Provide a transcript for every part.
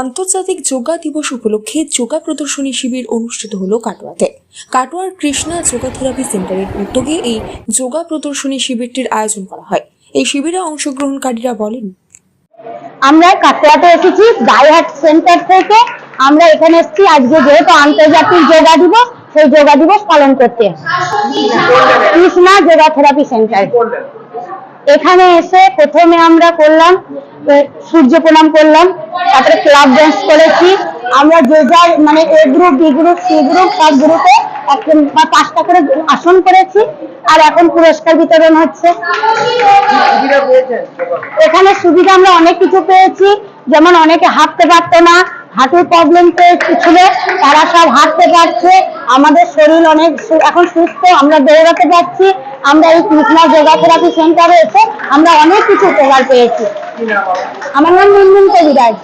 আন্তর্জাতিক যোগা দিবস উপলক্ষে যোগা প্রদর্শনী শিবির অনুষ্ঠিত হলো কাটোয়াতে। কাটোয়ার কৃষ্ণা যোগা থেরাপি সেন্টারের উদ্যোগে এই যোগা প্রদর্শনী শিবিরটির আয়োজন করা হয়। এই শিবিরে অংশগ্রহণকারীরা বলেন, আমরা কাটোয়াতে এসেছি গাইহাট সেন্টার থেকে আমরা এখানে এসেছি। আজকে যেহেতু আন্তর্জাতিক যোগা দিবস, সেই যোগা দিবস পালন করতে কৃষ্ণা যোগা থেরাপি সেন্টার। এখানে এসে প্রথমে আমরা করলাম সূর্য প্রণাম করলাম, তারপরে ক্লাব ডান্স করেছি। আমরা যে যার মানে A group B group C group সব গ্রুপে পাঁচটা করে আসন করেছি, আর এখন পুরস্কার বিতরণ হচ্ছে। এখানে সুবিধা আমরা অনেক কিছু পেয়েছি, যেমন অনেকে হাঁটতে পারতো না, হাঁটুর প্রবলেম ছিল, তারা সব হাঁটতে পারছে, আমাদের শরীর অনেক এখন সুস্থ, আমরা দৌড়াতে পারছি, আমরা এই কৃষ্ণা যোগা থেরাপি সেন্টারে এসে আমরা অনেক কিছু উপকার পেয়েছি। আমার নাম মুনমুন কবিরাজ।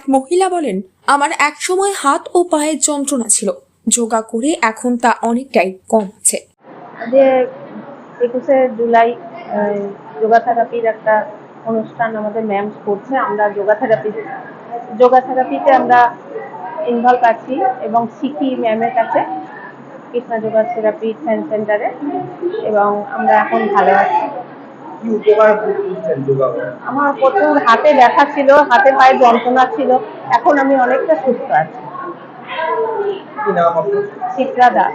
এক মহিলা বলেন, আমার এক সময় হাত ও পায়ের যন্ত্রণা ছিল। যোগা করে এখন তা অনেকটাই কম আছে। যে একুশে জুলাই যোগা থেরাপির একটা অনুষ্ঠান আমাদের ম্যাম করছে। আমরা যোগা থেরাপি যোগা থেরাপিতে আমরা ইনভলভ আছি এবং শিখি ম্যামের কাছে, কৃষ্ণা যোগা থেরাপি সেন্টারে এবং আমরা এখন ভালো আছি। কি উপকার যোগা আমার প্রচুর হাতে ব্যথা ছিল হাতে পায়ে যন্ত্রণা ছিল এখন আমি অনেকটা সুস্থ আছি। কি নাম আপনার? চিত্রা দাস।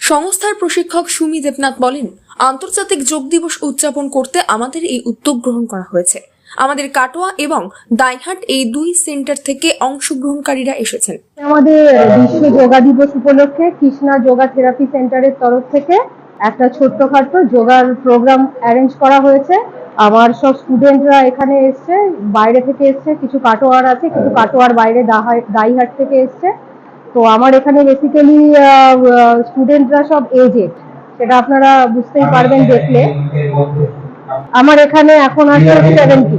সংস্থার প্রশিক্ষক সুমি দেবনাথ বলেন আন্তর্জাতিক যোগ দিবস উদযাপন করতে আমাদের এই উদ্যোগ গ্রহণ করা হয়েছে। আমাদের কাটোয়া এবং দাইহাট এই দুই সেন্টার থেকে অংশগ্রহণকারীরা এসেছেন। আমাদের বিশ্ব যোগা দিবস উপলক্ষে কৃষ্ণা যোগা থেরাপি সেন্টারের তরফ থেকে একটা ছোট্টখাট্ট যোগার প্রোগ্রাম অ্যারেঞ্জ করা হয়েছে। আমার সব স্টুডেন্টরা এখানে এসছে বাইরে থেকে এসছে কিছু কাটোয়ার আছে কিছু কাটোয়ার বাইরে দাইহাট থেকে এসছে। তো আমার এখানে বেসিক্যালি স্টুডেন্টরা সব এজেড সেটা আপনারা বুঝতেই পারবেন দেখলে। আমার এখানে এখন আছে সেভেন্টি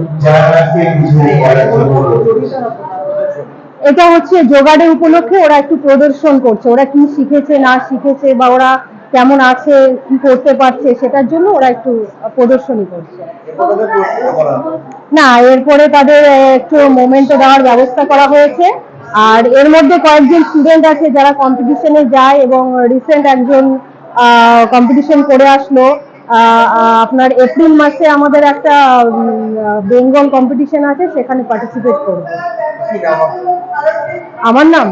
এটা হচ্ছে যোগা ডে উপলক্ষে ওরা একটু প্রদর্শন করছে। ওরা কি শিখেছে না শিখেছে বা ওরা কেমন আছে কি করতে পারছে সেটার জন্য ওরা একটু প্রদর্শনী করছে। না এরপরে তাদের একটু মোমেন্ট দেওয়ার ব্যবস্থা করা হয়েছে। আর এর মধ্যে কয়েকজন স্টুডেন্ট আছে যারা কম্পিটিশনে যায় এবং রিসেন্ট একজন কম্পিটিশন করে আসলো। আপনার এপ্রিল মাসে আমাদের একটা বেঙ্গল কম্পিটিশন আছে সেখানে পার্টিসিপেট করবে। আমার নাম?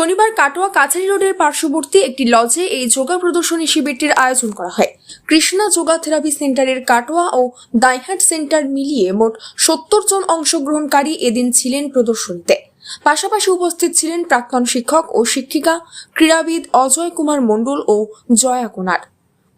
শনিবার কাটোয়া কাছারি রোডের পার্শ্ববর্তী একটি লজে এই যোগা প্রদর্শনী শিবিরটির আয়োজন করা হয়। কৃষ্ণা যোগা থেরাপি সেন্টারের কাটোয়া ও দাইহাট সেন্টার মিলিয়ে মোট সত্তর জন অংশগ্রহণকারী এদিন ছিলেন প্রদর্শনীতে। পাশাপাশি উপস্থিত ছিলেন প্রাক্তন শিক্ষক ও শিক্ষিকা ক্রীড়াবিদ অজয় কুমার মণ্ডল ও Joya Konar.